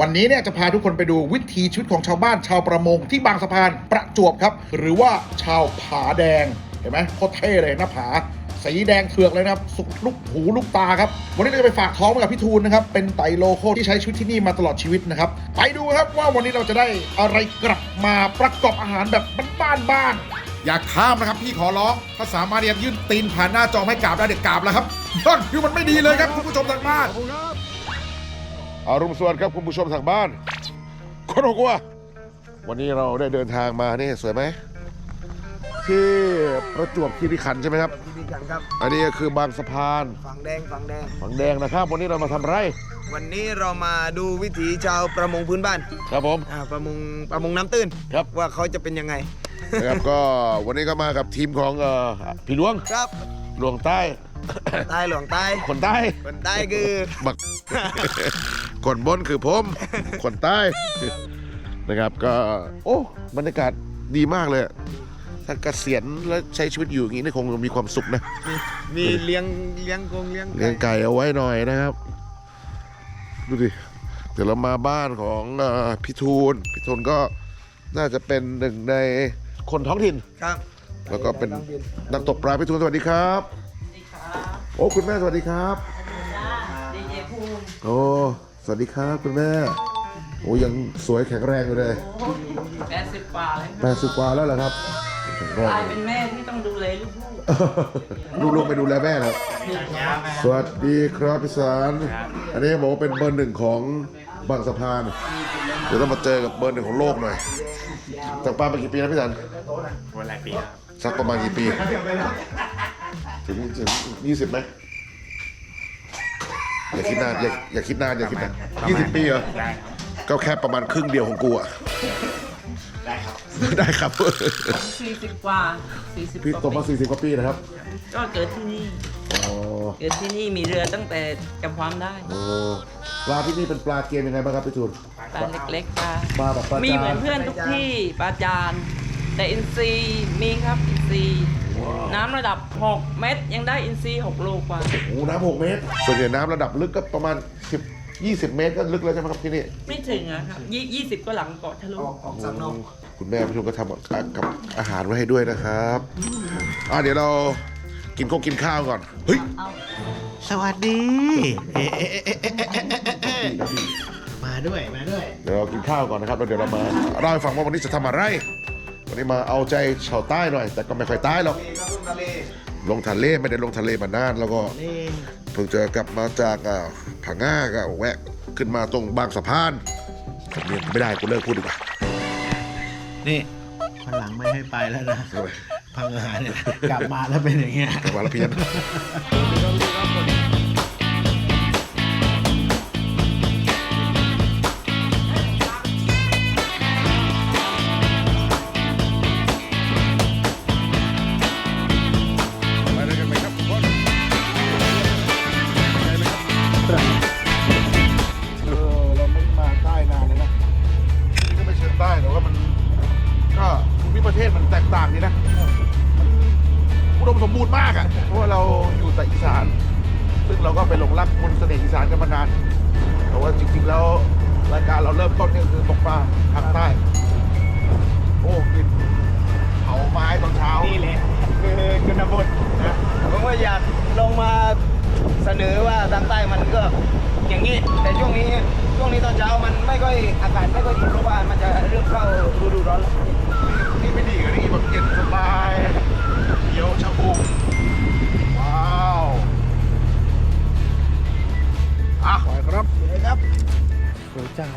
วันนี้เนี่ยจะพาทุกคนไปดูวิถีชีวิตของชาวบ้านชาวประมงที่บางสะพานประจวบครับ หรือว่าชาวผาแดง เห็นไหมโคตรเท่เลยหน้าผา สีแดงเถือกเลยนะครับสุกลูกหูลูกตาครับ วันนี้เราจะไปฝากท้องกับพี่ทูนนะครับ เป็นไตโลโคที่ใช้ชีวิตที่นี่มาตลอดชีวิตนะครับ ไปดูครับว่าวันนี้เราจะได้อะไรกลับมาประกอบอาหารแบบบ้านๆบ้างอยากข้ามนะครับพี่ขอร้องถ้าสามารถเรียนยื่นตีนผ่านหน้าจอให้กราบได้เด็กกราบแล้วครับยอดวิวมันไม่ดีเลยครับคุณผู้ชมทางบ้าน อารมณ์สวัสดิ์ครับคุณผู้ชมทางบ้านคนหัววันนี้เราได้เดินทางมานี่สวยไหมที่ประจวบคีรีขันธ์ใช่ไหมครับ ที่นี่กันครับ อันนี้ก็คือบางสะพานฝั่งแดงฝั่งแดง ฝังแดงนะครับ วันนี้เรามาทำไรวันนี้เรามาดูวิถีชาวประมงพื้นบ้านครับผม อ่าประมงประมงน้ำตื้นครับ ว่าเขาจะเป็นยังไง นะครับก็วันนี้ก็มากับทีมของเอ่อพี่หลวงครับหลวงใต้ใต้หลวงใต้คนใต้คนใต้คือ บัก คนบนคือผมคนใต้นะครับ ก็ โอ้บรรยากาศดีมากเลยอะถ้าเกษียณแล้วใช้ชีวิตอยู่อย่างนี้นี่คงมีความสุขนะ มีเลี้ยงเลี้ยงกงเลี้ยงเลี้ยงไก่เอาไว้หน่อยนะครับ ดูดิ เดี๋ยวเรามาบ้านของเออพี่ทูลพี่ทูลก็น่าจะเป็นหนึ่งในคนท้องถิ่นครับ แล้วก็เป็นนักตกปลาพี่ทูลสวัสดีครับโอ้คุณแม่สวัสดีครับดีเจภูมิโอ้ สวัสดีครับคุณแม่โอ้ยังสวยแข็งแรงอยู่เลยแปดสิบกว่าเลยแปดสิบกว่าแล้วเหรอครับแข็งแรงกลายเป็นแม่ที่ต้องดูแลลูกลูกๆไปดูแลแม่ครับ สวัสดีครับพี่สารอันนี้บอกว่าเป็นเบอร์หนึ่งของบางสะพานเดี๋ยวต้องมาเจอกับเบอร์หนึ่งของโลกหน่อยจากปลามากี่ปีแล้วพี่สันวันหลายปีครับสักประมาณกี่ปี ถึงถึงยี่สิบไหม อย่าคิดนานอย่าอย่าคิดนานอย่าคิดนานยี่สิบปีเหรอได้ครับ ก็แค่ประมาณครึ่งเดียวของกูอะ ได้ครับ ได้ครับ สี่สิบกว่าสี่สิบพี่กว่าโตมาปี40กว่าปีนะครับก็เกิดที่นี่ อ๋อเกิดที่นี่มีเรือตั้งแต่จำความได้โอ้ปลาที่นี่เป็นปลาเกมยังไงบ้างครับพี่ทูน ปลาเล็กๆปลาปลาแบบปลามีจาเหมือนนเพื่อนทุกที่ปลาจาน แต่อินซีย์มีครับอินซีย์ น้ำระดับ 6 เมตร ยังได้อินซีย์6โลกว่า โอ้น้ำหกเมตร ส่วนใหญ่น้ำระดับลึกก็ประมาณ10 20 เมตรก็ลึกแล้วใช่ไหมครับที่นี่ไม่ถึงอะครับยี่ยี่สิบก็หลังเกาะทะลุ ออกออกสำนองคุณแม่พี่ทูนก็ทำกับกับอาหารไว้ให้ด้วยนะครับอะเดี๋ยวเรากินข้าวกินข้าวก่อนเฮ้ยสวัสดีเอ๊ะเอ๊ะเอ๊ะเอ๊ะเอ๊ะเอ๊ะมาด้วย มาด้วย เดี๋ยวเรากินข้าวก่อนนะครับแล้วเดี๋ยวเรามาเล่าให้ฟังว่าวันนี้จะทำอะไร วันนี้มาเอาใจชาวใต้หน่อย แต่ก็ไม่ค่อยใต้หรอกนี่ครับลุงทะเลลงทะเลไม่ได้ลงทะเลมานานแล้วก็นี่เพิ่งจะกลับมาจากอ่าผาง่าก็แวะขึ้นมาตรงบางสะพานสำเนียงไม่ได้กูเลิกพูดดีกว่า นี่คนหลังไม่ให้ไปแล้วนะทำไมพังงานเนี่ยกลับมาแล้วเป็นอย่างเงี้ยกลับมาแล้วเพี้ยน ประเทศมันแตกต่างนี่นะอุดมสมบูรณ์มากอะ เพราะว่าเราอยู่แต่อีสาน ซึ่งเราก็ไปหลงรักมนต์เสน่ห์อีสานกันมานาน แต่ว่าจริงๆแล้วรายการเราเริ่มต้นเนี่ยคือตกปลาทางใต้ โอ้กินเผาไม้ตอนเช้า นี่แหละคือคุณบทนะผมก็อยากลงมาเสนอว่าทางใต้มันก็อย่างนี้ แต่ช่วงนี้ ช่วงนี้ตอนเช้ามันไม่ค่อยอากาศไม่ค่อยดีเพราะว่ามันจะเริ่มเข้าฤดูร้อนแล้วนี่ไม่ดีกันนี่แบบเย็นสบายเขียวชะอุ่มว้าวอะไปครับครับสวยจัง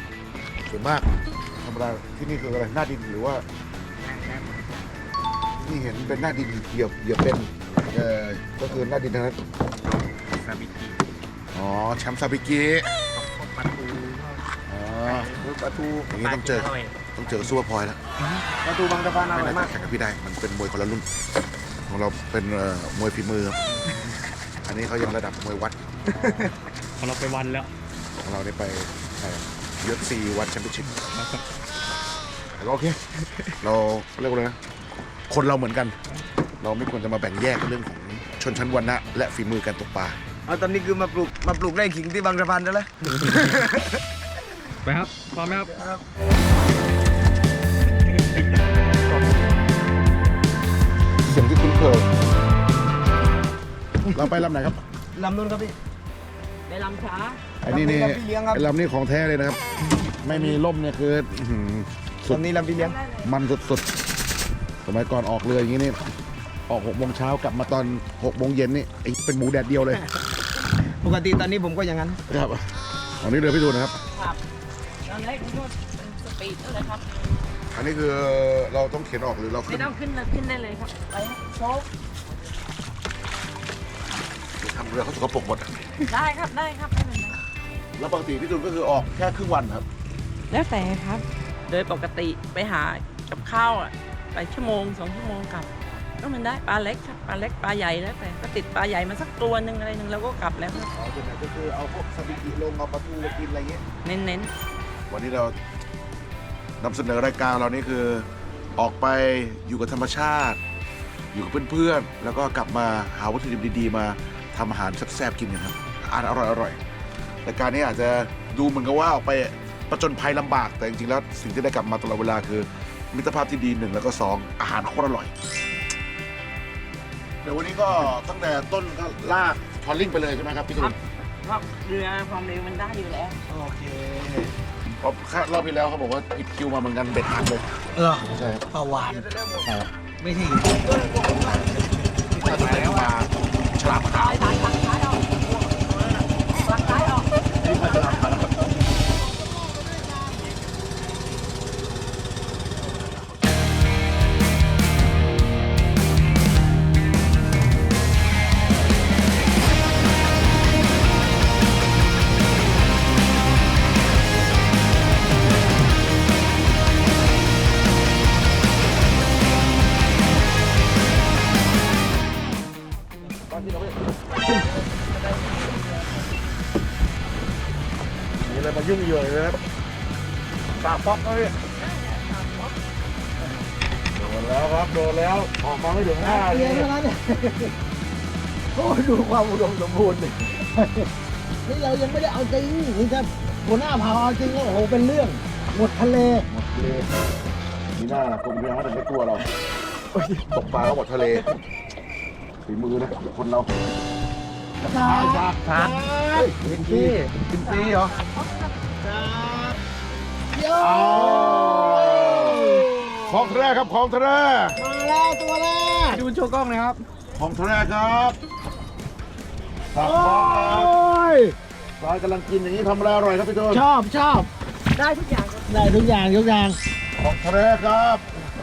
สวยมากธรรมดาที่นี่คืออะไรหน้าดินหรือว่าที่เห็นเป็นหน้าดินเหยียบเหยียบเป็นเออก็คือหน้าดินทั้งนั้นซาบิกิอ๋อแชมป์ซาบิกิปลาทูอ๋อ ปลาทูอย่างนี้ต้องเจอต้องเจอซูเปอร์พอยต์แล้วปลาทูบางสะพานอไม่ร่อยน่ามาจะกแข่งกับพี่ได้ มันเป็นมวยคนละรุ่น ของเราเป็นเอ่อมวยฝีมือครับอันนี้เขายังระดับมวยวัด ของเราไปวันแล้วของเราได้ไปยศซีวันแชมเปี้ยนชิพแต่ก็โอเค เราเรียกว่าอะไรนะ คนเราเหมือนกัน เราไม่ควรจะมาแบ่งแยกเรื่องของชนชั้นวรรณะและฝีมือการตกปลา เอาตอนนี้คือมาปลูกมาปลูกไร่ขิงที่บางสะพานแล้วเหรอ ไปครับ พร้อมไหมครับ เสียงที่คุ้นเคย เราไปลำไหนครับ ลำนู้นครับพี่ในลำช้าไอ้นี่นี่ลำนี้ลำพี่เลี้ยงครับ ไอ้ลำนี้ของแท้เลยนะครับ ไม่มีล่มเนี่ยคืออื้อหือสุดลำนี้ลำพี่เลี้ยง มันสุดๆ สมัยก่อนออกเรืออย่างนี้นี่ ออกหกโมงเช้ากลับมาตอนหกโมงเย็นนี่ไอ้เป็นหมูแดดเดียวเลย ปกติตอนนี้ผมก็อย่างนั้น ครับอันนี้เรือพี่ดูนะครับ ครับต อนแรกผมก็เป็นสปีดเลยครับ อันนี้คือเราต้องเข็นออกหรือเราไม่ขึ้นต้องขึ้นเลยขึ้นได้เลยครับ ไปครับโชคทำเรือเขาสกปรกหมดได้ครับได้ครับไม่เป็นไรแล้วปกติพี่ตูนก็คือออกแค่ครึ่งวันครับ แล้วแต่ครับ โดยปกติไปหากับข้าวอะไปชั่วโมงสองชั่วโมงกลับ ก็มันได้ปลาเล็กครับปลาเล็กปลาใหญ่แล้วแต่ก็ติดปลาใหญ่มาสักตัวหนึ่งอะไรหนึ่งแล้วก็กลับแล้วครับอ๋อส่วนใหญ่ก็คือเอาพวกสบิกิลงเอาปลาทูมากินอะไรเงี้ยเน้น วันนี้เรานำเสนอรายการเรานี่คือออกไปอยู่กับธรรมชาติ อยู่กับเพื่อนๆ แล้วก็กลับมาหาวัตถุดิบดีๆ มาทำอาหารแซ่บๆกินกันครับอาหารอร่อยๆรายการนี้อาจจะดูเหมือนกับว่าออกไปประจนภัยลำบาก แต่จริงๆแล้วสิ่งที่ได้กลับมาตลอดเวลาคือ มิตรภาพที่ดีหนึ่งแล้วก็สองอาหารโคตรอร่อย เดี๋ยววันนี้ก็ตั้งแต่ต้นก็ลากทอลลิ่งไปเลยใช่ไหมครับพี่ตูนๆเพราะเรือความเร็วมันได้อยู่แล้ว โอเค เพราะรอบที่แล้วเขาบอกว่าผิดคิวมาเหมือนกันเบ็ดหักเลยเออใช่ครับปลาวานไม่ใช่ ถ้าจะเป็นปลาฉลามขาว ยุ่งเหยิงเลยนะครับปลาป๊อกเลยโดนแล้วครับโดนแล้วออกมาไม่ถึงห้าเลยโอ้ดูความอุดมสมบูรณ์ดินี่เรายังไม่ได้เอาจริงนี่ถ้าหัวหน้าเผาเอาจริงก็โอ้โหเป็นเรื่อง หมดทะเลหมดทะเลมีหน้ากรมเรือเขาถึงไม่กลัวเราตกปลาเขาหมดทะเลฝีมือนะคนเรา จ้าจ้าจ้ากินซีกินซีเหรอโย่ของแท้ครับของแท้มาแล้วตัวแรกดูโชว์กล้องนะครับของแท้ครับปลาโอ้ป๊อกครับยปลากำลังกินอย่างนี้ทำอะไรอร่อยครับพี่ตูนชอบชอบได้ทุกอย่างได้ทุกอย่างทุกอย่างของแท้ครับ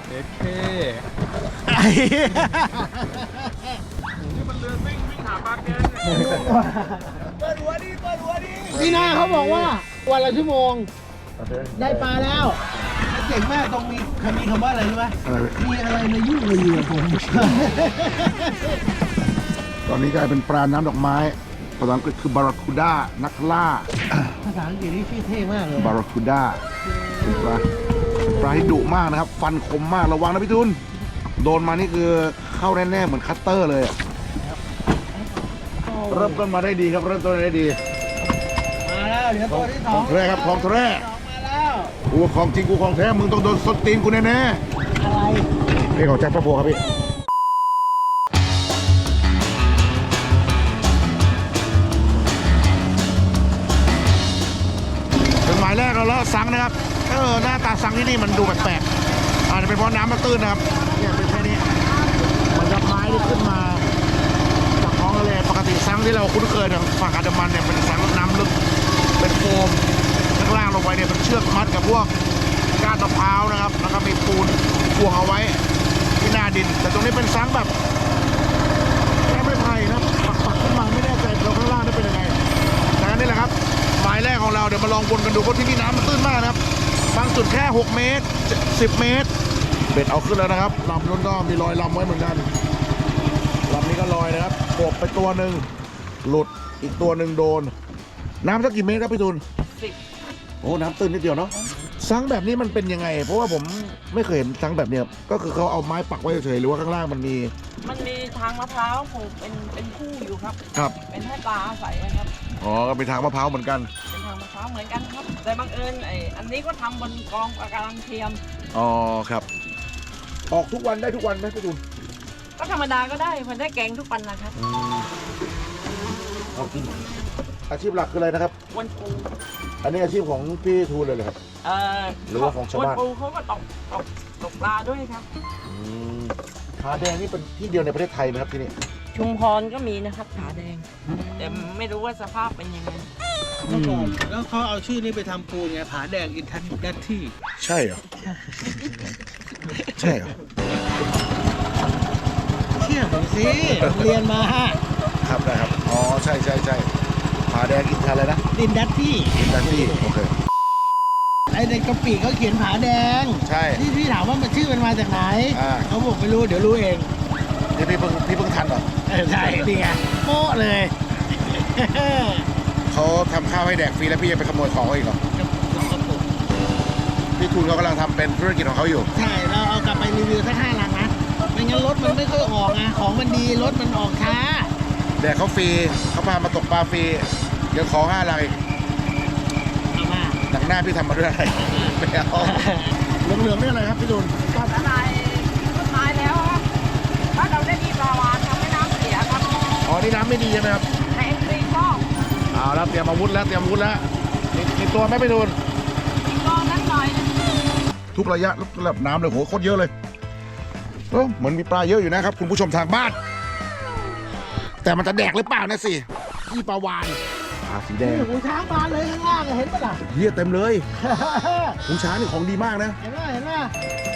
โอ เคพี่นาเขาบอกว่าวันละชั่วโมง ได้ปลาแล้ว เจ๋งมากตรงนี้คำมีคำว่าอะไรรู้ไหมอะไรมีอะไรมายุ่งกับเหยื่อผม ตอนนี้กลายเป็นปลาน้ำดอกไม้ภาษาอังกฤษคือบาราคูด้านักล่า ภาษาอังกฤษนี่ชื่อเท่มากเลย บาราคูด้าเป็นปลาเป็นปลาที่ดุมากนะครับ ฟันคมมากระวังนะพี่ทุน โดนมานี่คือเข้าแน่ๆเหมือนคัตเตอร์เลยอะ เริ่มต้นมาได้ดีครับเริ่มต้นมาได้ดีมาแล้วเดี๋ยวตัวที่สขอองงแท้ครับของแท้สองมาแล้วกูของจริงกูของแท้มึงต้องโดนสดตีนกูแน่อะไรๆนี่ของแจ็คพระโพครับพี่เป็นหมายแรกเราแล้วสังนะครับเออหน้าตาสังที่นี่มันดูแปลกๆอาจจะเป็นเพราะน้ำมันตื้นนะครับเนี่ยเป็นแค่นี้มันจะไม้ที่ขึ้นมาจากท้องทะเล ซังที่เราคุ้นเคยทางฝั่งอันดามันเนี่ยเป็นสังน้ำลึกเป็นโฟมข้างล่างลงไปเนี่ยเป็นเชือกมัดกับพวกก้านมะพร้าวนะครับแล้วก็มีปูนพ่วงเอาไว้ที่หน้าดิน แต่ตรงนี้เป็นสังแบบแค่ไม่ไผ่นะปักๆขึ้นมาไม่แน่ใจเราข้างล่างนี่เป็นยังไงแต่อันนี้แหละครับหมายแรกของเราเดี๋ยวมาลองวนกันดูเพราะที่นี่น้ำมันตื้นมากนะครับบางจุดแค่ 6 เมตร 10 เมตร เบ็ดเอาขึ้นแล้วนะครับลำนู้นก็มีรอยลำไว้เหมือนกันลำนี้ก็ลอยนะครับกบไปตัวหนึ่ง หลุดอีกตัวหนึ่งโดน น้ำสักกี่เมตรครับพี่ตูนสิบ โอ้น้ำตื้นนิดเดียวเนาะซังแบบนี้มันเป็นยังไง เพราะว่าผมไม่เคยเห็นซังแบบเนี้ยก็คือเขาเอาไม้ปักไว้เฉยๆหรือว่าข้างล่างมันมีมันมีทางมะพร้าวผูกเป็นเป็นคู่อยู่ครับ ครับเป็นให้ปลาอาศัยนะครับ อ๋อก็เป็นทางมะพร้าวเหมือนกันเป็นทางมะพร้าวเหมือนกันครับ แต่บังเอิญไอ้อันนี้ก็ทำบนกองปะการังเทียม อ๋อครับ ออกทุกวันได้ทุกวันไหมพี่ตูนก็ธรรมดาก็ได้มันได้แกงทุกวันนะครับ ออกจริงอาชีพหลักคืออะไรนะครับวันปูอันนี้อาชีพของพี่ทูนเลยเหรอครับ เอ่อหรือว่าของชาวบ้านวันปูเขาก็ตกตกตกปลาด้วยครับผาแดงนี่เป็นที่เดียวในประเทศไทยไหมครับที่นี่ชุมพรก็มีนะครับขาแดงแต่ไม่รู้ว่าสภาพเป็นยังไงเมื่อก่อนแล้วเขาเอาชื่อนี้ไปทำปูนไงผาแดงอินทันดัตที่ ใช่เหรอ ใช่เหรอ เชื่อผมสิเรียนมา ครับได้ครับ อ๋อ ใช่ใช่ใช่ผาแดงอินทาอะไรนะ ดินดัตที่อินทาที่โอเค ไอ้ในกะปิเขาเขียนผาแดงใช่ ที่พี่ถามว่ามันชื่อมันมาจากไหนอ่า เขาบอกไม่รู้เดี๋ยวรู้เองนี่พี่เพิ่งพี่เพิ่งทันเหรอเออใช่นี่ไงโป๊ะเลย เขาทำข้าวให้แดกฟรีแล้วพี่ยังไปขโมยของเขาอีกเหรอ พี่ทูนเขากำลังทำเป็นธุรกิจของเขาอยู่ ใช่เราเอากลับไปรีวิวสักห้าลังนะไม่งั้นรถมันไม่ค่อยออกไงของมันดีรถมันออกช้า แดกเขาฟรีเขาพามาตกปลาฟรียังขอห้าลังอีกเอามาหนังหน้าพี่ทำมาด้วยอะไรไม่เอาเหลืองๆนี่อะไรครับพี่ทูนตอนอะไรต้นไม้แล้วครับถ้าเราได้มีปลาวานทำให้น้ำเสียครับอ๋อนี่น้ำไม่ดีใช่ไหมครับในเอ็นซีชอบเอาแล้วเตรียมอาวุธแล้วเตรียมอาวุธแล้วมีมีตัวไหมพี่ทูนอีกกองนั้นหน่อยทุกระยะทุกระดับน้ำเลยโหโคตรเยอะเลยเออเหมือนมีปลาเยอะอยู่นะครับ คุณผู้ชมทางบ้าน แต่มันจะแดกหรือเปล่านะสิอีปลาวานปลาสีแดงหูช้างบานเลยข้างล่างอะเห็นปะล่ะเฮียเต็มเลยหูช้างนี่ของดีมากนะ เห็นปะเห็นปะ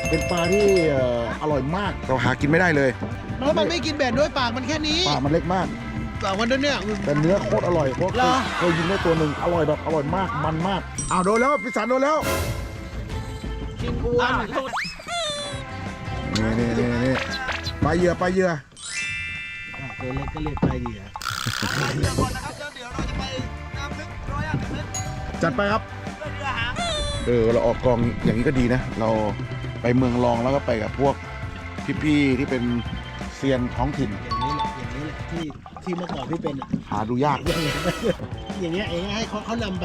เป็นปลาที่เอ่ออร่อยมากเราหากินไม่ได้เลยแล้วมันไม่กินเบ็ดด้วยปากมันแค่นี้ปลามันเล็กมาก ปากมันด้วยเนี่ย แต่เนื้อโคตรอร่อยโคตรเหรอ เคยยินได้ตัวหนึ่งอร่อยแบบอร่อยมากมันมากอ้าวโดนแล้วพิสานโดนแล้วกินอ้วนนี่นี่นี่นี่ปลาเหยื่อปลาเหยื่อ ตัวเล็กก็เรียกไปดีอะจัดไปครับเออเราออกกองอย่างนี้ก็ดีนะ เราไปเมืองรองแล้วก็ไปกับพวกพี่ๆที่เป็นเซียนท้องถิ่น อย่างนี้แหละอย่างนี้แหละที่ที่เมื่อก่อนพี่เป็นอะหาดูยากอย่างเงี้ยอย่างเงี้ยเองให้เขาเขานำไป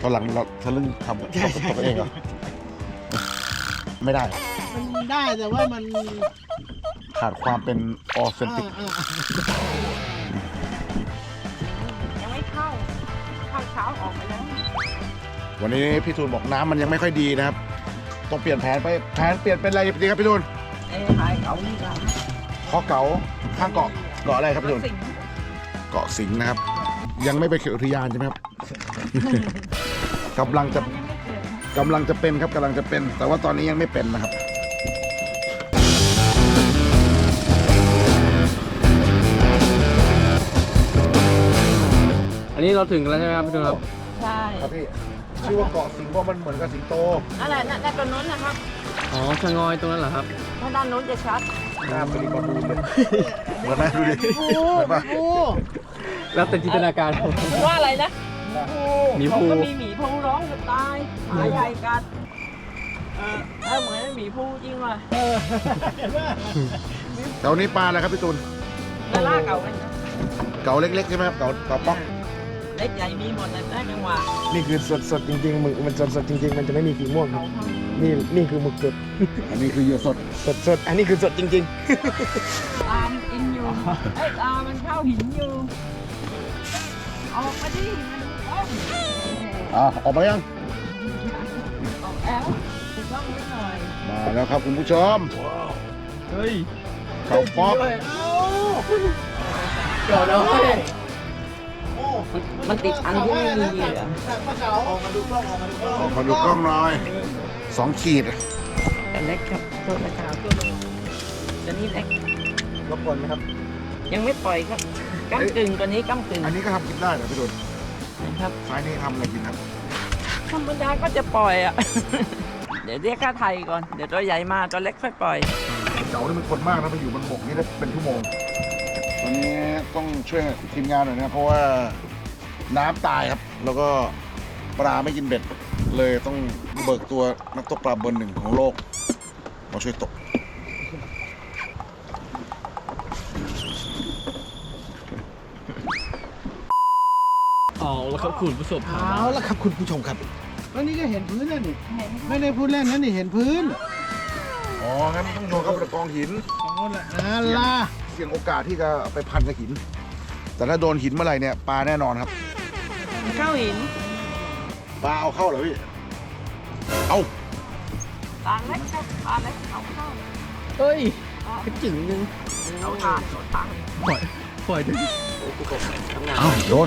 ตอนหลังเราทะลึ่งทำใช่ทำใช่ ตัวเองเหรอไม่ได้ มันได้แต่ว่ามัน ขาดความเป็นออเซนติกอ่าอ่ายังไม่เข้า เข้าเช้าออกไปแล้ว วันนี้พี่ทูนบอกน้ำมันยังไม่ค่อยดีนะครับ ต้องเปลี่ยนแผนไปแผนเปลี่ยนเป็นอะไรดีครับพี่ทูนเอ้ขายเขานี่กันเกาะเก๋าข้างเกาะเกาะอะไรครับพี่ทูนสิ่งเกาะสิงห์นะครับ ยังไม่ไปเขตอุทยานใช่ไหมครับ กำลังจะ ยังไม่เกิดนะกำลังจะเป็นครับกำลังจะเป็น แต่ว่าตอนนี้ยังไม่เป็นนะครับ อันนี้เราถึงกันแล้วใช่ไหมครับพี่ตูนครับ ใช่ครับพี่ชื่อว่าเกาะสิงห์เพราะมันเหมือนกับสิงโตนั่นแหละนั่นนั่นตัวนู้นนะครับอ๋อชะงอยตรงนั้นเหรอครับ ถ้าด้านนู้นจะชัดหน้าเป็นบอลลูนเลยเหมือนไหมดูดิเหมือนปะโอ้แล้วแต่จินตนาการครับ ว่าอะไรนะหมีผมภูก็มีหมีภูร้องจะตายหมาใหญ่กัดเออถ้าเหมือนหมีภูจริงว่ะแถวนี้ปลาอะไรครับพี่ตูน แล้วล่าเก่ากันนะ เก๋าเล็กๆใช่ไหมครับเก๋าเก๋าป๊อก เล็กใหญ่มีหมดเลยได้จังหวะนี่คือสดสดจริงๆหมึกมันสดสดจริง ๆ มันจะไม่มีสีม่วงเขาทนี่นี่คือหมึกสดอันนี้คือเหยื่อสดสดสดอันนี้คือสดจริงำตามนกินอยู่ไอ้ยตามันเข้าหินอยู่ออกมาดิมันต้องอ่าออกมายังออกแล้วต้องนิดหน่อยมาแล้วครับคุณผู้ชมเฮ้ยเก๋าป๊อกเดี๋ยวนะ มันติดอันที่ไม่มีเหยื่อป้าเก๋าออกมาดูกล้องออกมาดูกล้องออกมาดูกล้องหน่อยสองขีดแต่เล็กครับตัวกระขาวตัวนึงตัวนี้เล็กรบกวนไหมครับ ยังไม่ปล่อยครับก้ากึ่งตัวนี้ก้ากึ่งอันนี้ก็ทำกินได้เหรอพี่ตูนนะครับซ้ายนี่ทำอะไรกินครับธรรมดาก็จะปล่อยอะ เดี๋ยวเรียกค่าไทยก่อน เดี๋ยวตัวใหญ่มาตัวเล็กค่อยปล่อยเก๋านี่มันคนมากนะไปอยู่บนบกนี่ได้เป็นชั่วโมงตอนนี้ต้องช่วยทีมงานหน่อยนะเพราะว่า น้ำตายครับ แล้วก็ปลาไม่กินเบ็ด เลยต้องเบิกตัวนักตกปลาเบอร์หนึ่งของโลก มาช่วยตกนเอาแล้วครับคุณผู้ชมครับเอาละครับคุณผู้ชมครับ แล้วนี่ก็เห็นพื้นแล้วนี่ไม่ได้พูดเล่นนะนี่เห็นพื้นอ๋อ งั้นต้องโยนเข้าไปในกองหินเอาละนั่นล่ะเสี่ยงโอกาสที่จะไปพันกับหิน แต่ถ้าโดนหินเมื่อไหร่เนี่ยปลาแน่นอนครับเข้าหินปลาเอาเข้าเหรอพี่ เอาปลาเล็กครับปลาเล็กเอาเข้าเฮ้ยกระจึงนึงเอาทานเอาทานปล่อยปล่อยดิเอาโดน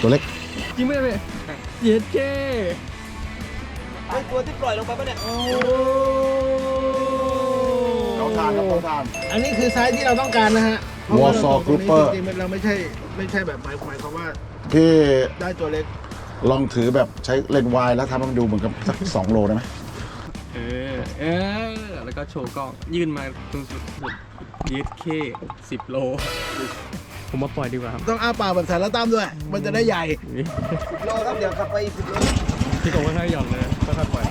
ตัวเล็กจริงไหมพี่เย็ดเก้ไอ้ตัวที่ปล่อยลงไปปะเนี่ยเอาทานครับเอาทาน อันนี้คือไซส์ที่เราต้องการนะฮะเพราะว่า Warsaw เราตกตรงนี้ Grouper จริงๆเราไม่ใช่ ไม่ใช่แบบหมายหมายความว่าพี่ได้ตัวเล็ก ลองถือแบบใช้เลนส์วายแล้วทำให้มันดูเหมือนกับสักสองโลได้ไหมเออ เออ แล้วก็โชว์กล้อง ยื่นมาตรงสุดสุดเย็ดเก้สิบโล ผมมาปล่อยดีกว่าครับ ต้องอ้าปากแบบสารตั้มด้วย มันจะได้ใหญ่นี่โลครับ เดี๋ยวกลับไปอีกสิบโล พี่กบค่อยๆหย่อนเลยค่อยๆปล่อย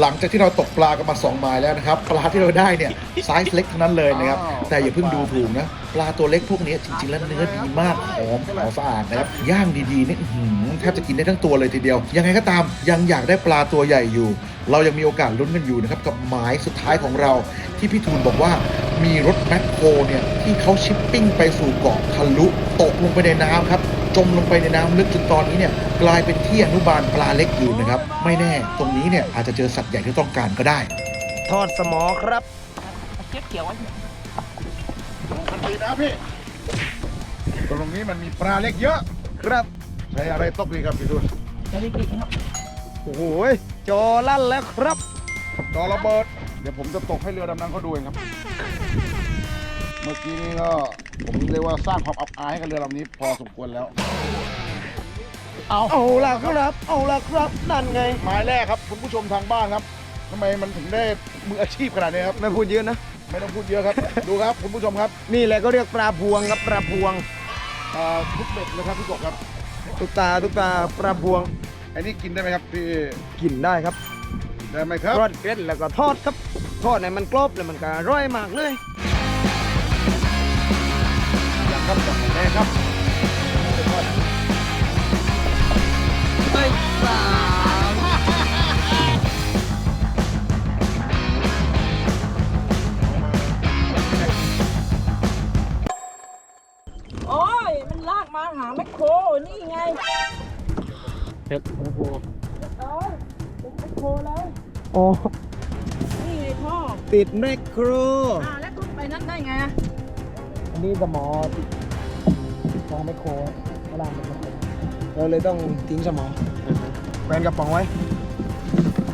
หลังจากที่เราตกปลากันมา2ไมล์แล้วนะครับ ปลาที่เราได้เนี่ยไซส์เล็กทั้งนั้นเลยนะครับ แต่อย่าเพิ่งดูถูกนะ ปลาตัวเล็กพวกนี้จริงๆ แล้วเนื้อดีมากหอมขาวสะอาดนะครับ ย่างดีๆนี่อื้อหือแทบจะกินได้ทั้งตัวเลยทีเดียว ยังไงก็ตามยังอยากได้ปลาตัวใหญ่อยู่ เรายังมีโอกาสลุ้นกันอยู่นะครับ กับหมายสุดท้ายของเราที่พี่ทูนบอกว่ามีรถแมคโครเนี่ยที่เขาชิปปิ้งไปสู่เกาะทะลุตกลงไปในน้ำครับ จมลงไปในน้ำลึกจนตอนนี้เนี่ยกลายเป็นที่อนุบาลปลาเล็กอยู่นะครับ ไม่แน่ตรงนี้เนี่ยอาจจะเจอสัตว์ใหญ่ที่ต้องการก็ได้ ทอดสมอครับเขียวเขียวๆไว้มันดีนะพี่ตรงนี้มันมีปลาเล็กเยอะครับใช้อะไรตกดีครับพี่ทุนจะได้กินครับโอ้โหยจอลั่นแล้วครับต่อระเบิด เดี๋ยวผมจะตกให้เรือดำน้ำเขาดูเองครับ เมื่อกี้นี้ก็ ผมเรียกว่าสร้างความอับอายให้กับเรือลำนี้พอสมควรแล้ว เอาละครับ เอาละครับนั่นไง หมายแรกครับคุณผู้ชมทางบ้านครับทำไมมันถึงได้มืออาชีพขนาดนี้ครับ ไม่พูดเยอะนะ ไม่ต้องพูดเยอะครับ ดูครับคุณผู้ชมครับนี่แหละก็เรียกปลาพวงครับปลาพวง เอ่อทุกเบ็ดเลยครับพี่กบครับ ตุกตาตุกตาปลาพวงอันนี้กินได้ไหมครับพี่กินได้ครับได้ไหมครับ ทอดเกล็ดแล้วก็ทอดครับทอดเนี่ยมันกรอบแล้วมันก็อร่อยมากเลย อยากครับจับแน่ครับโอ้ย มันลากมาหาแมคโคร นี่ไงเพชรโอ้โหโอ้ยเป็นแมคโครแล้ว โอ้นี่ไงพ่อ ติดแมคโคร อ่าแล้วคุณไปนั่นได้ไงอะ อันนี้สมอติด มองแมคโครเวลามันเราเลยต้องทิ้งสมอแบนกระป๋องไว้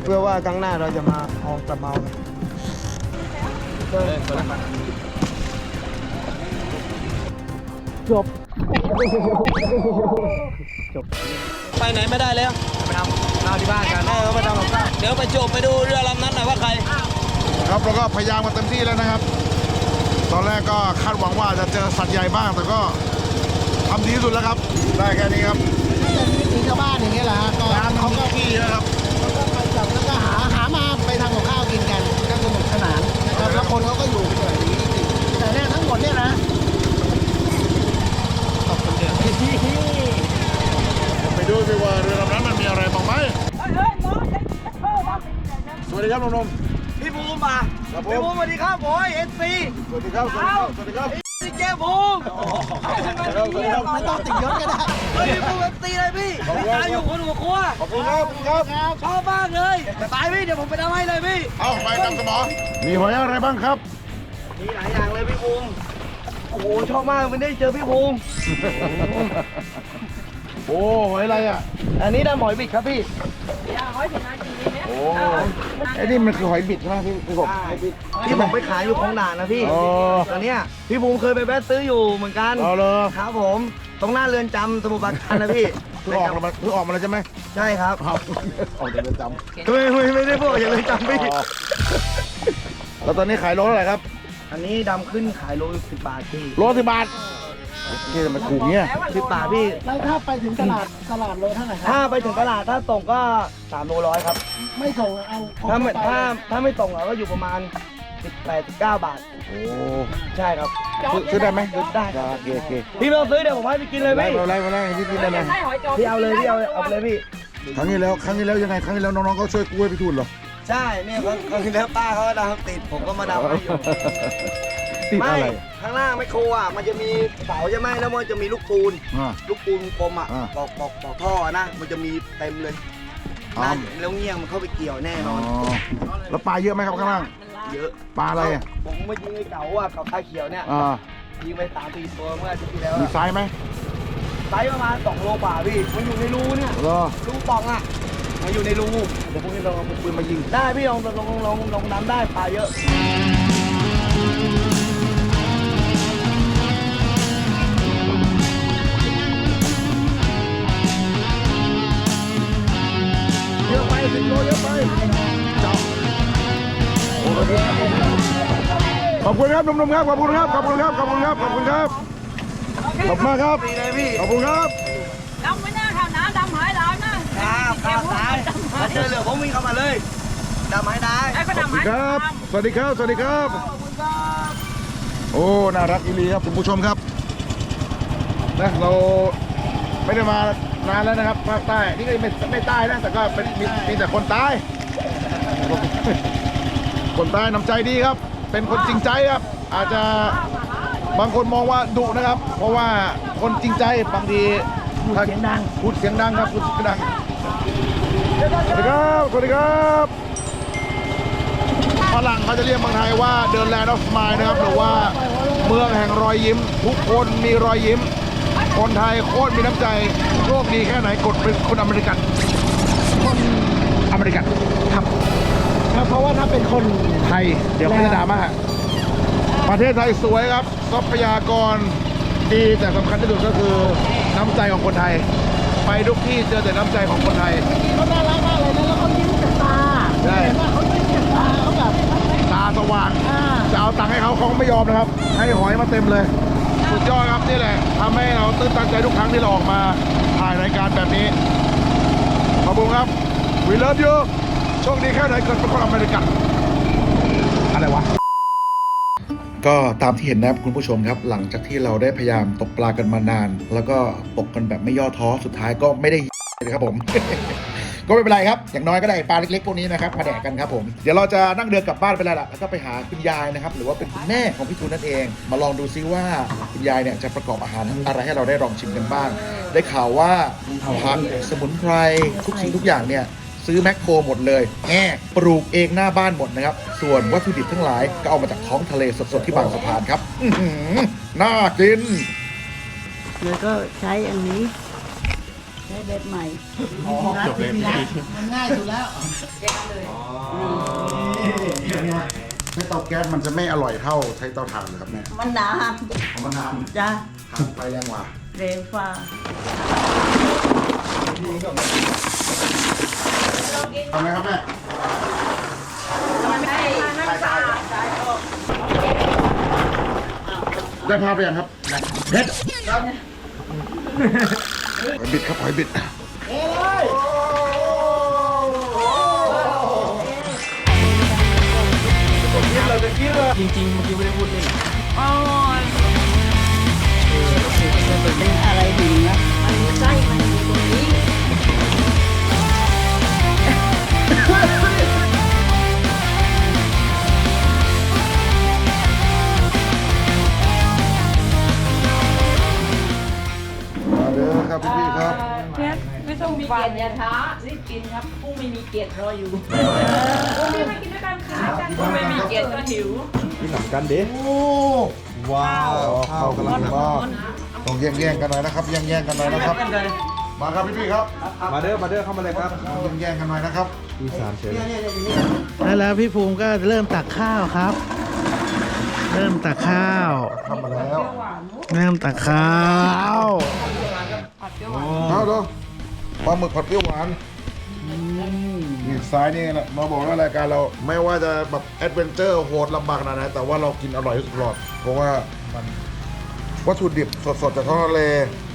เพื่อว่าครั้งหน้าเราจะมาเอากลับมาเอาจบ จบ ไปไหนไม่ได้แล้วไปทำข้าวที่บ้านกันเออไปทำกับข้าวเดี๋ยวไปจบไปดูเรือลำนั้นหน่อยว่าใคร ครับแล้วก็พยายามมาเต็มที่แล้วนะครับ ตอนแรกก็คาดหวังว่าจะเจอสัตว์ใหญ่บ้างแต่ก็ทำดีที่สุดแล้วครับ ได้แค่นี้ครับ มีหอยอะไรบ้างครับ มีหลายอย่างเลยพี่ภูมิโอ้โหชอบมากมันได้เจอพี่ภูมิโอ้หอยอะไรอะ อันนี้ดำหอยบิดครับพี่อย่าหอยถึงนาทีนี้เนี่ยโอ้ไอ้นี่มันคือหอยบิดใช่ไหมพี่พี่กบที่ผมไปขายอยู่ของด่านนะพี่ อ๋อตอนเนี้ยพี่ภูมิเคยไปแวะซื้ออยู่เหมือนกัน เอาเลยครับผมตรงหน้าเรือนจำสมุทรปราการนะพี่เพิ่งออกมาเพิ่งออกมาแล้วใช่ไหมใช่ครับเอาออกจากเรือนจำไม่ไม่ไม่ได้พูดอย่างเรือนจำพี่อ๋อ แล้วตอนนี้ขายโลเท่าไหร่ครับ อันนี้ดำขึ้นขายโลสิบบาทพี่โลสิบบาทที่ทำไมถูกเงี้ยสิบบาทพี่แล้วถ้าไปถึงตลาดตลาดโลเท่าไหร่คถ้ารับไปถึงตลาดถ้าส่งก็สามโลร้อยครับ ไม่ส่งเอาของถ้าไม่ไปถ้าถ้าไม่ส่งเราก็อยู่ประมาณ18 19บาท โอ้ใช่ครับ ซื้อซื้อได้ไหมได้ครับโอเคโอเคพี่ไม่ต้องซื้อเดี๋ยวผมให้ไปกินเลยไล่พี่มาไล่มาไล่พี่พี่ได้ไหมพี่เอาเลยพี่เอาเลยเอาไปเลยพี่ครั้งนี้แล้วครั้งนี้แล้วยังไงครั้งนี้แล้วน้องๆเขาช่วยกู้ให้พี่ทุนเหรอ ใช่เนี่ยครั้งครั้งที่แล้วป้าเขาก็ดาวติดผมก็มาดาวให้อยู่ติดไม่อะไรข้างล่างไม่โครอะมันจะมีเสาใช่ไหมแล้วมันจะมีลูกปูน อ่าลูกปูนกลมอะอ่าปอกปอกปอกท่อนะ มันจะมีเต็มเลยอ๋อ น่าแล้วเงี้ยงมันเข้าไปเกี่ยวแน่นอ๋ออน แล้วปลาเยอะไหมครับข้างล่างเยอะปลาอะไรอะผมมายิงไอ้เก๋าอะเก๋าตาเขียวเนี่ยอ่ายิงไปสามสี่ตัวเมื่ออาทิตย์ที่แล้วมีอะไซส์ไหมไซส์ประมาณสองโลกว่าพี่มันอยู่ในรูเนี่ยเหรอรูปองอะ มันอยู่ในรูเดี๋ยวพรุ่งนี้เราเอาปืนมายิง ได้พี่ลองลองลองลองน้ำได้ปลาเยอะเยอะไปสิบโลเยอะไปจับขอบคุณครับหนุ่มๆครับ ขอบคุณครับ ขอบคุณครับ ขอบคุณครับ ขอบคุณครับ ขอบคุณมากครับดีเลยพี่ขอบคุณครับ นะครับครับตายถ้าเจอเหลือผมวิ่งเข้ามาเลยดำให้ได้ไอ้ก็ดำหายครับ สวัสดีครับ สวัสดีครับ โอ้ น่ารักอีหลีครับคุณผู้ชมครับนะเราไม่ได้มานานแล้วนะครับภาคใต้ นี่ก็ไม่ไม่ใต้นะ แต่ก็เป็นมีมีแต่คนใต้ คนใต้น้ำใจดีครับ เป็นคนจริงใจครับ อาจจะบางคนมองว่าดุนะครับ เพราะว่าคนจริงใจบางทีพูดเสียงดังพูดเสียงดังครับพูดเสียงดัง สวัสดีครับ สวัสดีครับฝรั่งเขาจะเรียกเมืองไทยว่า The Land of Smile นะครับ หรือว่าเมืองแห่งรอยยิ้ม ทุกคนมีรอยยิ้ม คนไทยโคตรมีน้ำใจ โชคดีแค่ไหนกดเป็นคนอเมริกันคนอเมริกันครับครับเพราะว่าถ้าเป็นคนไทย เดี๋ยวเขาจะดราม่าประเทศไทยสวยครับทรัพยากรดีแต่สำคัญที่สุดก็คือน้ำใจของคนไทย ไปทุกที่เจอแต่น้ำใจของคนไทย เขาน่ารักมากเลยนะแล้วเขายิ้มแต่ตาใช่ เห็นว่าเขายิ้มแต่ตาเขาแบบตาสว่าง อ่าจะเอาตังค์ให้เขาเขาก็ไม่ยอมนะครับ ให้หอยมาเต็มเลย สุดยอดครับนี่แหละทำให้เราตื่นตันใจทุกครั้งที่เราออกมาถ่ายรายการแบบนี้ ขอบคุณครับ We love you โชคดีแค่ไหนเกิดเป็นคนอเมริกัน อะไรวะ ก็ตามที่เห็นนะครับคุณผู้ชมครับ หลังจากที่เราได้พยายามตกปลากันมานาน แล้วก็ตกกันแบบไม่ย่อท้อสุดท้ายก็ไม่ได้เลยครับผม ก็ไม่เป็นไรครับ อย่างน้อยก็ได้ปลาเล็กๆพวกนี้นะครับมาแดกกันครับผม เดี๋ยวเราจะนั่งเรือกลับบ้านไปแล้วล่ะแล้วก็ไปหาคุณยายนะครับ หรือว่าเป็นคุณแม่ของพี่ทูนนั่นเอง มาลองดูซิว่าคุณยายเนี่ยจะประกอบอาหารอะไรให้เราได้ลองชิมกันบ้าง ได้ข่าวว่าผักสมุนไพรทุกสิ่งทุกอย่างเนี่ย ซื้อแมคโครหมดเลยแง่ปลูกเองหน้าบ้านหมดนะครับ ส่วนวัตถุดิบทั้งหลายก็เอามาจากท้องทะเลสดๆที่บางสะพานครับ อื้อหือน่ากิน แล้วก็ใช้อันนี้ ใช้เบ็ดใหม่ จบเลยมันง่ายสุดแล้วใช้เตาแก๊สมันจะไม่อร่อยเท่าใช้เตาถ่านเลยครับแม่มันหนาของมันนานจ้ะถ่านไฟแรงกว่า เร็วฟ้า ทำไหมครับแม่ได้ภาพไปยังครับเพชรหอยบิดครับหอยบิดจริงๆเมื่อกี้ไม่ได้พูดเล่นเป็นอะไรดีนะมันมีไส้มัน ยรติอย่าท้ารีบกินครับผู้ไม่มีเกียรติรออยู่ผู้ไม่มากินด้วยกันค่ะผู้ไม่มีเกียรติก็หิวโอ้ว้าวข้าวกำลังบ้าต้องแย่งแย่งๆกันหน่อยนะครับแย่งแย่งๆกันหน่อยนะครับ มาครับพี่ๆครับ มาเด้อมาเด้อเข้ามาเลยครับแย่งแย่งๆกันหน่อยนะครับอีสานเชฟแล้วแล้วพี่ภูมิก็เริ่มตักข้าวครับ เริ่มตักข้าวทำมาแล้ว เริ่มตักข้าวเอาดู ปลาหมึกผัดเปรี้ยวหวานนี่ซ้ายนี่แหละมาบอกว่ารายการเราไม่ว่าจะแบบแอดเวนเจอร์โหดลำบากขนาดไหนแต่ว่าเรากินอร่อยที่สุดตลอด เพราะว่ามันวัตถุดิบสดๆจากท้องทะเล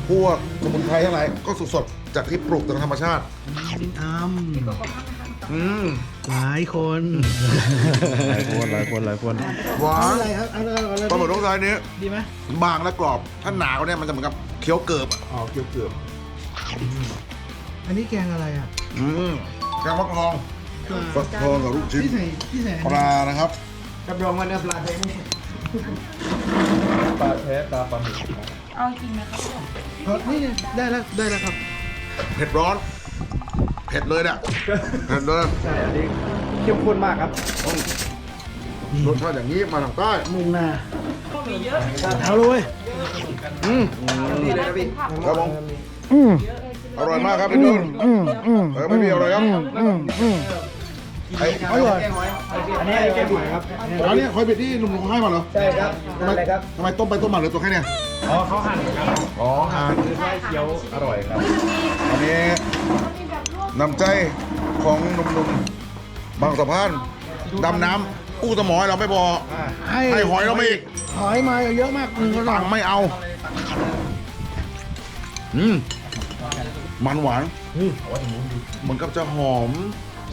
พวกสมุนไพรทั้งหลายก็สดๆจากที่ปลูกตามธรรมชาติอ้ำอืมหลายคน หลายคนหลายคนหลายคนหวานอะไรครับเอาเลยเอาเลยปลาหมึกน้องทรายนี้ดีไหมบางและกรอบ ถ้าหนากว่านี้มันจะเหมือนกับเคี้ยวเกิบอะอ๋อเคี้ยวเกิบ อันนี้แกงอะไรอะอืมแกงฟักทองฟักทองกับลูกชิ้นที่ใส่ที่ใส่ปลานะครับรับรองว่าเนื้อปลาแท้นี่เอาจริงไหมครับเอานี่ไงได้แล้วได้แล้วครับ เผ็ดร้อน เผ็ดเลยเนี่ยเผ็ดเลยใช่อันนี้เข้มข้นมากครับรสชาติอย่างนี้มาทางใต้มุงนามีเยอะเอาเลยเว้ยอืม นี่เลยนะพี่ครับผมอ ร่อยมากครับพี่นุ่นเออไม่มีอะไรครับไอ้อร่อยอันนี้แกงหอยครับร้านเนี้คอยเผ็ดที่หนุ่มๆให้มาเหรอใช่ครับนั่นแหละครับทำไมต้มไปต้มมาเหรือตัวแค่เนี้ยอ๋อเขาหั่นครับอ๋อหั่นเคี้ยวอร่อยครับอันนี้น้ำใจของหนุ่มๆบางสะพานดำน้ำกู้สมอยเราไม่พอให้หอยเราไม่อีกหอยมาเยอะมากหนึ่งกระสอสั่บงไม่เอาอืม มันหวานเหมือนกับจะหอม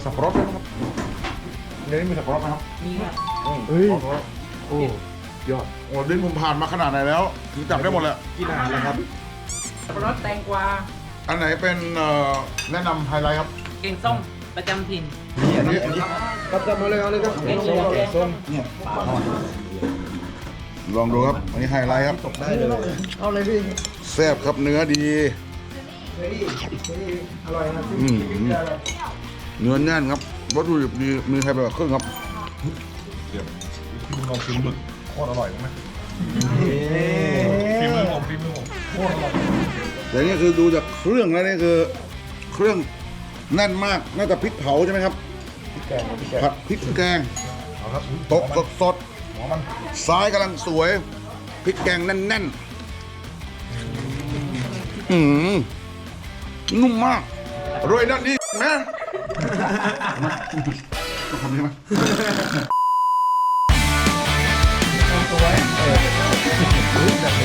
สับปะรดด้วยนะครับในนี้มีสับปะรดไหมครับมีค่ะเฮ้ยโอ้ยอดโอ้ดิ้นผมผ่านมาขนาดไหนแล้วถึงจับได้หมดแล้วกินอาหารแล้วครับรสแตงกวาอันไหนเป็นเอ่อแนะนำไฮไลท์ครับเก่งส้มประจำถิ่นอันนี้อันนี้ครับครับมาเลยเอาเลยครับเก่งส้มเก่งส้มเนี่ยลองดูครับอันนี้ไฮไลท์ครับได้เลย เอาเลยพี่ แซ่บครับเนื้อดี เฮ้ยเฮ้ยอร่อยครับอืม เนื้อแน่นครับวัตถุดิบดีมีใครไปกับเครื่องครับเดี๋ยวพี่ลองชิมหมึกโคตรอร่อยไหมฝีมือผมฝีมือผมโคตรอร่อยแต่นี่คือดูจากเครื่องแล้วนี่คือเครื่องแน่นมากน่าจะพริกเผาใช่ไหมครับผัดพริกแกงตกสดสดๆซ้ายกำลังสวยพริกแกงแน่นๆอืม นุ่มมากโรยด้านนี้แม่ต้องทำใช่ไหม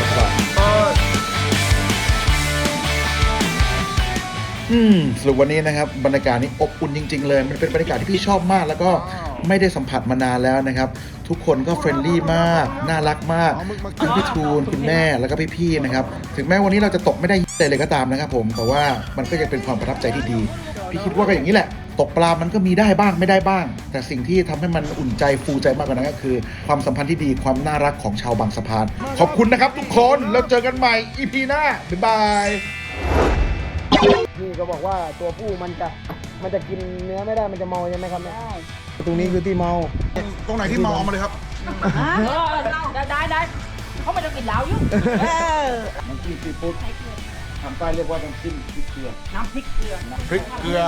อื มสรุปวันนี้นะครับบรรยากาศนี้อบอุ่นจริง ๆ เลย มันเป็นบรรยากาศที่พี่ชอบมาก แล้วก็ไม่ได้สัมผัสมานานแล้วนะครับ ทุกคนก็เฟรนลี่มาก น่ารักมากทั้งพี่ทูนคุณแม่แล้วก็พี่ๆนะครับ ถึงแม้วันนี้เราจะตกไม่ได้เลยเลยก็ตามนะครับ ผมแต่ว่ามันก็ยังเป็นความประทับใจที่ดี พี่คิดว่าก็อย่างนี้แหละ ตกปลามันก็มีได้บ้างไม่ได้บ้าง แต่สิ่งที่ทำให้มันอุ่นใจฟูใจมากกว่านั้นก็คือ ความสัมพันธ์ที่ดีความน่ารักของชาวบางสะพาน ขอบคุณนะครับ ทุกคนแล้วเจอกันใหม่ EP หน้าบ๊ายบาย พี่ก็บอกว่าตัวผู้มันจะมันจะกินเนื้อไม่ได้มันจะเมาใช่ไหมครับเนี่ยตรงนี้คือที่เมาตรงไหนที่เมาเอามาเลยครับได้ได้ได้เขาไม่ต้องกินเหล้าอยู่เออน้ำจิ้มซีฟู้ดทางใต้เรียกว่าน้ำจิ้มพริกเกลือ น้ำพริกเกลือ พริกเกลือ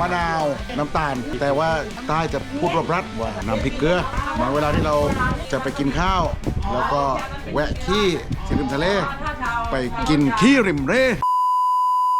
มะนาว น้ำตาล แต่ว่าใต้จะพูดรบรัดว่าน้ำพริกเกลือเหมาเวลาที่เราจะไปกินข้าว แล้วก็แวะที่ที่ริมทะเล ไปกินขี้ริมเร่